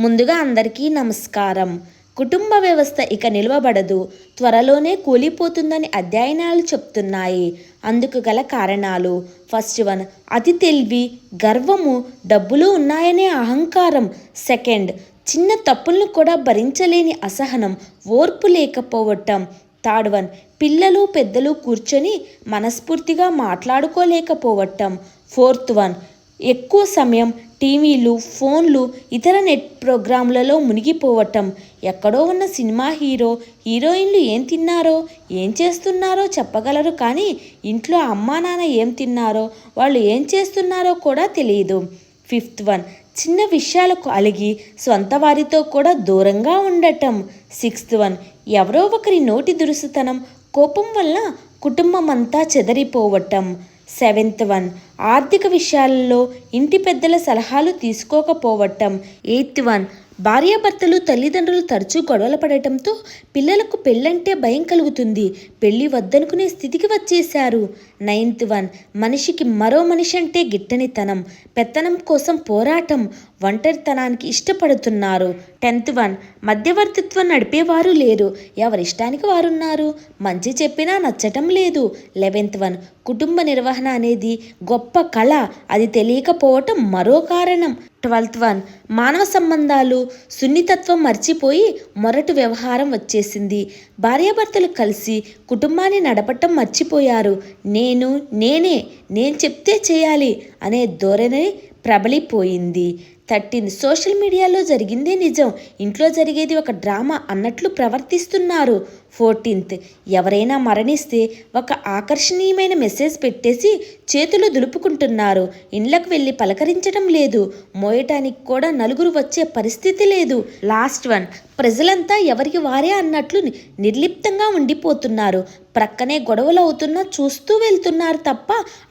ముందుగా అందరికీ నమస్కారం. కుటుంబ వ్యవస్థ ఇక నిలవబడదు. త్వరలోనే కూలిపోతుందని అధ్యయనాలు చెప్తున్నాయి. అందుకు గల కారణాలు. ఫస్ట్ వన్ అతి తెలివి గర్వము డబ్బులు ఉన్నాయనే అహంకారం. సెకండ్ చిన్న తప్పులను కూడా భరించలేని అసహనం ఓర్పు లేకపోవటం. థర్డ్ వన్ పిల్లలు పెద్దలు కూర్చొని మనస్ఫూర్తిగా మాట్లాడుకోలేకపోవటం. ఫోర్త్ వన్ ఎక్కువ సమయం టీవీలు ఫోన్లు ఇతర నెట్ ప్రోగ్రాంలలో మునిగిపోవటం. ఎక్కడో ఉన్న సినిమా హీరో హీరోయిన్లు ఏం తిన్నారో ఏం చేస్తున్నారో చెప్పగలరు కానీ ఇంట్లో అమ్మా నాన్న ఏం తిన్నారో వాళ్ళు ఏం చేస్తున్నారో కూడా తెలియదు. ఫిఫ్త్ వన్ చిన్న విషయాలకు అలిగి సొంత వారితో కూడా దూరంగా ఉండటం. సిక్స్త్ వన్ ఎవరో ఒకరి నోటి దురుసుతనం కోపం వల్ల కుటుంబం అంతా చెదరిపోవటం. Seventh one. ఆర్థిక విషయాలలో ఇంటి పెద్దల సలహాలు తీసుకోకపోవటం. Eighth one. భార్యాభర్తలు తల్లిదండ్రులు తరచూ గొడవలు పడటంతో పిల్లలకు పెళ్ళంటే భయం కలుగుతుంది. పెళ్ళి వద్దనుకునే స్థితికి వచ్చేశారు. నైన్త్ వన్ మనిషికి మరో మనిషి అంటే గిట్టనితనం పెత్తనం కోసం పోరాటం ఒంటరితనానికి ఇష్టపడుతున్నారు. టెన్త్ వన్ మధ్యవర్తిత్వం నడిపేవారు లేరు. ఎవరిష్టానికి వారున్నారు? మంచి చెప్పినా నచ్చటం లేదు. లెవెన్త్ వన్ కుటుంబ నిర్వహణ అనేది గొప్ప కళ. అది తెలియకపోవటం మరో కారణం. Twelfth one. మానవ సంబంధాలు సున్నితత్వం మర్చిపోయి మొరటు వ్యవహారం వచ్చేసింది. భార్యాభర్తలు కలిసి కుటుంబాన్ని నడపటం మర్చిపోయారు. నేను నేనే నేను చెప్తే చేయాలి అనే ధోరణి ప్రబలిపోయింది. థర్టీన్త్ సోషల్ మీడియాలో జరిగిందే నిజం. ఇంట్లో జరిగేది ఒక డ్రామా అన్నట్లు ప్రవర్తిస్తున్నారు ఫోర్టీన్త్. ఎవరైనా మరణిస్తే ఒక ఆకర్షణీయమైన మెసేజ్ పెట్టేసి చేతులు దులుపుకుంటున్నారు. ఇండ్లకు వెళ్ళి పలకరించడం లేదు. మోయటానికి కూడా నలుగురు వచ్చే పరిస్థితి లేదు. Last one. ప్రజలంతా ఎవరికి వారే అన్నట్లు ని- నిర్లిప్తంగా ఉండిపోతున్నారు. ప్రక్కనే గొడవలు అవుతున్నా చూస్తూ వెళ్తున్నారు తప్ప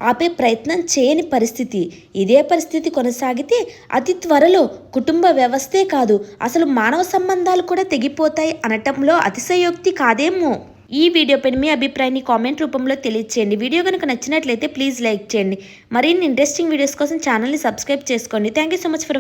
ఆపే ప్రయత్నం చేయని పరిస్థితి. ఇదే పరిస్థితి కొనసాగితే అతి త్వరలో కుటుంబ వ్యవస్థే కాదు అసలు మానవ సంబంధాలు కూడా తెగిపోతాయి అనటంలో అతిశయోక్తి కాదేమో. ఈ వీడియోపై మీ అభిప్రాయాన్ని కామెంట్ రూపంలో తెలియచేయండి. వీడియో కనుక నచ్చినట్లయితే ప్లీజ్ లైక్ చేయండి. మరిన్ని ఇంట్రెస్టింగ్ వీడియోస్ కోసం ఛానల్ని సబ్స్క్రైబ్ చేసుకోండి. Thank you so much for